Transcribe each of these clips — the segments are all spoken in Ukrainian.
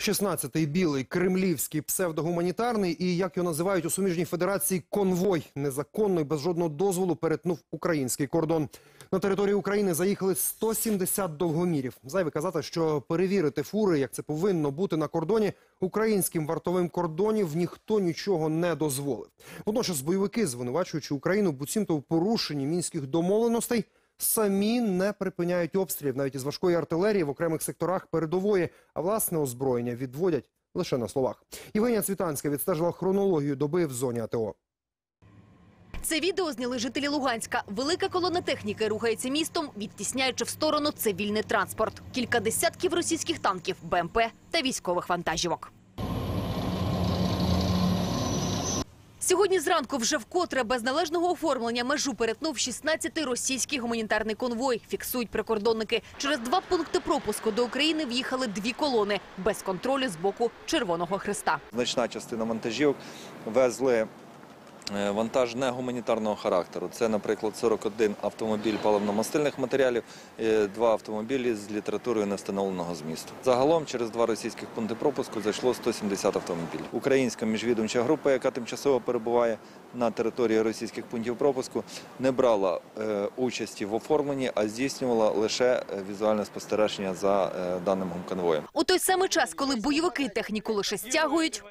16-й білий кремлівський псевдогуманітарний і як його називають у суміжній федерації конвой незаконно і без жодного дозволу перетнув український кордон. На територію України заїхали 170 довгомірів. Зайве казати, що перевірити фури, як це повинно бути на кордоні, українським вартовим кордонів ніхто нічого не дозволив. Водночас бойовики, звинувачуючи Україну буцімто в порушенні мінських домовленостей, самі не припиняють обстрілів навіть із важкої артилерії в окремих секторах передової, а власне озброєння відводять лише на словах. Євгенія Цвітанська відстежила хронологію доби в зоні АТО. Це відео зняли жителі Луганська. Велика колона техніки рухається містом, відтісняючи в сторону цивільний транспорт. Кілька десятків російських танків, БМП та військових вантажівок. Сьогодні зранку вже вкотре без належного оформлення межу перетнув 16-й російський гуманітарний конвой. Фіксують прикордонники. Через два пункти пропуску до України в'їхали дві колони без контролю з боку Червоного Христа. Значна частина вантажівок везли вантаж не гуманітарного характеру. Це, наприклад, 41 автомобіль паливно-мастильних матеріалів, е, два автомобілі з літературою невстановленого змісту. Загалом через два російських пункти пропуску зайшло 170 автомобілів. Українська міжвідомча група, яка тимчасово перебуває на території російських пунктів пропуску, не брала е, участі в оформленні, а здійснювала лише е, візуальне спостереження за е, даним конвоєм. У той самий час, коли бойовики техніку лише стягують.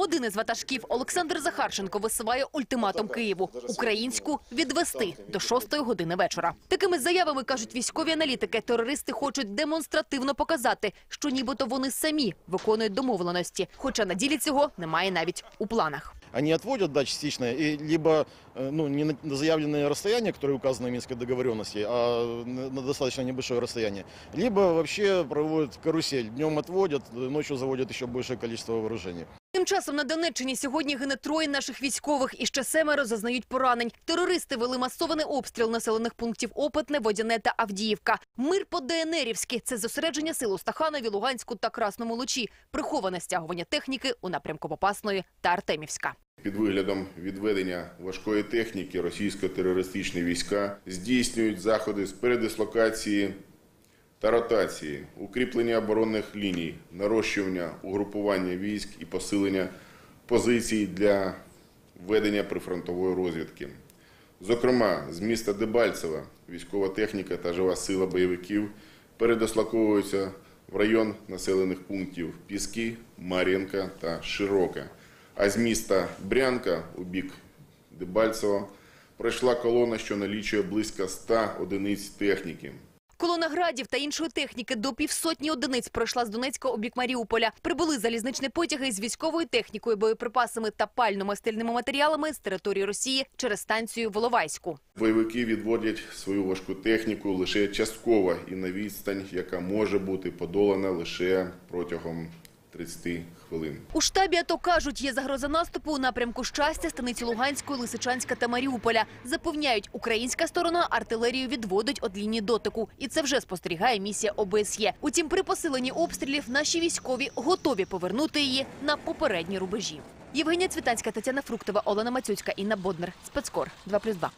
Один із ватажків Олександр Захарченко висуває ультиматум Києву українську відвести до шостої години вечора. Такими заявами кажуть військові аналітики. Терористи хочуть демонстративно показати, що нібито вони самі виконують домовленості, хоча на ділі цього немає навіть у планах. они отводят, да, частично, и либо э, ну, не на заявленное расстояние, которое указано в Минской договоренности, а на достаточно небольшое расстояние, либо вообще проводят карусель. Днем отводят, ночью заводят еще большее количество вооружений. Тим часом на Донеччині сьогодні гине троє наших військових і ще семеро зазнають поранень. Терористи вели масований обстріл населених пунктів Опитне, Водяне та Авдіївка. Мир по ДНРівськи – це зосередження сил у Стаханові, Луганську та Красному Лучі, приховане стягування техніки у напрямку Попасної та Артемівська. Під виглядом відведення важкої техніки російсько-терористичні війська здійснюють заходи з передислокації та ротації, укріплення оборонних ліній, нарощування угрупування військ і посилення позицій для ведення прифронтової розвідки. Зокрема, з міста Дебальцева військова техніка та жива сила бойовиків передислоковуються в район населених пунктів Піски, Мар'їнка та Широка. А з міста Брянка у бік Дебальцева пройшла колона, що налічує близько 100 одиниць техніки. Колона градів та іншої техніки до півсотні одиниць пройшла з Донецька у бік Маріуполя. Прибули залізничні потяги з військовою технікою, боєприпасами та пально-мастильними матеріалами з території Росії через станцію Воловайську. Бойовики відводять свою важку техніку лише частково і на відстань, яка може бути подолана лише протягом 30 хвилин. У штабі АТО кажуть, є загроза наступу у напрямку щастя, станиці Луганської, Лисичанська та Маріуполя. Запевняють, українська сторона артилерію відводить від лінії дотику. І це вже спостерігає місія ОБСЄ. Утім, при посиленні обстрілів наші військові готові повернути її на попередні рубежі. Євгенія Цвітанська, Тетяна Фруктова, Олена Мацюцька, Інна Боднер. Спецкор 2+,2.